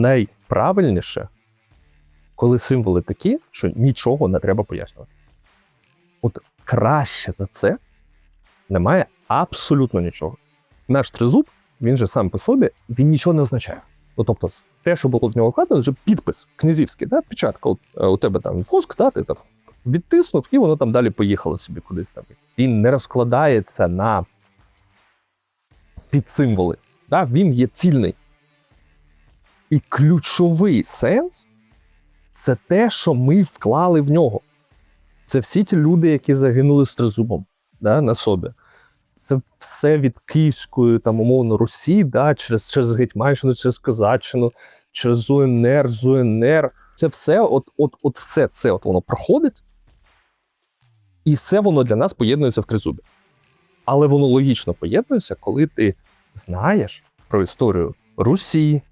найправильніше, коли символи такі, що нічого не треба пояснювати. От краще за це немає абсолютно нічого. Наш тризуб, він же сам по собі, він нічого не означає. Ну, тобто, те, що було в нього вкладено, вже підпис князівський, да? печатка. От, е, у тебе там воск, да? ти там відтиснув, і воно там далі поїхало собі кудись там. Він не розкладається на підсимволи. Да? Він є цільний. І ключовий сенс це те, що ми вклали в нього. Це всі ті люди, які загинули з тризубом да, на собі. Це все від Київської, там, умовно, Русі, да, через, через Гетьманщину, через Козаччину, через УНР, з УНР. Це все, от, от, от все це от воно проходить, і все воно для нас поєднується в тризубі. Але воно логічно поєднується, коли ти знаєш про історію Русі,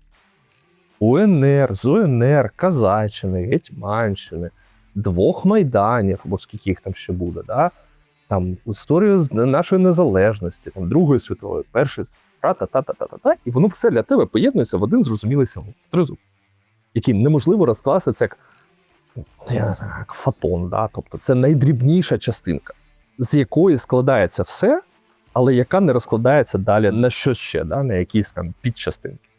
УНР, з УНР, Казаччини, Гетьманщини, двох майданів, або скільки їх там ще буде, да? там історію нашої незалежності, там, Другої світової, Першої, та-та-та-та-та-та, і воно все для тебе поєднується в один зрозумілий символ тризуб, який неможливо розкласти це як, ну, я не знаю, як фотон, да? тобто це найдрібніша частинка, з якої складається все, але яка не розкладається далі на щось ще, да? на якісь там підчастинки.